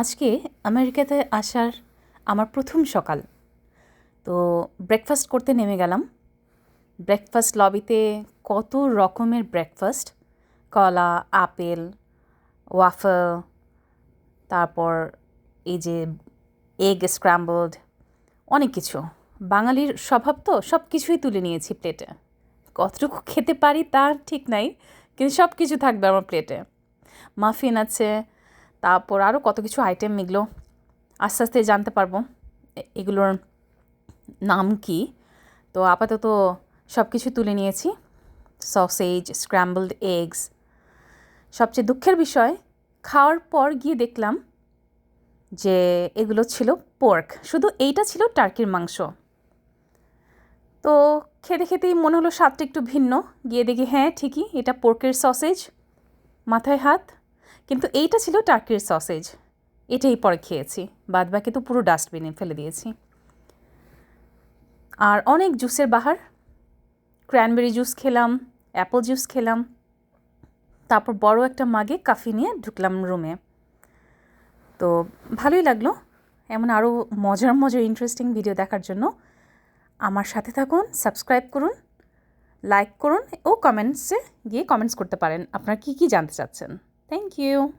আজকে আমেরিকাতে আসার আমার প্রথম সকাল। তো ব্রেকফাস্ট করতে নেমে গেলাম। ব্রেকফাস্ট লবিতে কত রকমের ব্রেকফাস্ট কলা, আপেল ওয়াফেল তারপর এই যে এগ স্ক্র্যাম্বলড অনেক কিছু। বাঙালির স্বভাব তো সব কিছুই তুলে নিয়েছি প্লেটে কতটুকু খেতে পারি তার ঠিক নাই, কিন্তু সব কিছু থাকবে আমার প্লেটে মাফিন আছে তারপর আরও কত কিছু আইটেম এগুলো আস্তে আস্তে জানতে পারব। এগুলোর নাম কি? তো আপাতত সব কিছু তুলে নিয়েছি। সসেজ স্ক্র্যাম্বলড এগস সবচেয়ে দুঃখের বিষয়, খাওয়ার পর গিয়ে দেখলাম যে এগুলো ছিল পোর্ক শুধু এইটা ছিল টার্কির মাংস। তো খেতে খেতেই মনে হলো স্বাদটা একটু ভিন্ন। গিয়ে দেখি হ্যাঁ ঠিকই, এটা পোর্কের সসেজ মাথায় হাত। কিন্তু এইটা ছিল টার্কির সসেজ। এটাই পরে খেয়েছি। বাদ বাকি তো পুরো ডাস্টবিনে ফেলে দিয়েছি। আর অনেক জুসের বাহার। ক্র্যানবেরি জুস খেলাম, অ্যাপল জুস খেলাম। তারপর বড় একটা মাগে কাফি নিয়ে ঢুকলাম রুমে। তো ভালোই লাগল এমন আরও মজার মজার ইন্টারেস্টিং ভিডিও দেখার জন্য। আমার সাথে থাকুন সাবস্ক্রাইব করুন লাইক করুন ও কমেন্টসে গিয়ে কমেন্টস করতে পারেন। আপনারা কী কী জানতে চাচ্ছেন? Thank you.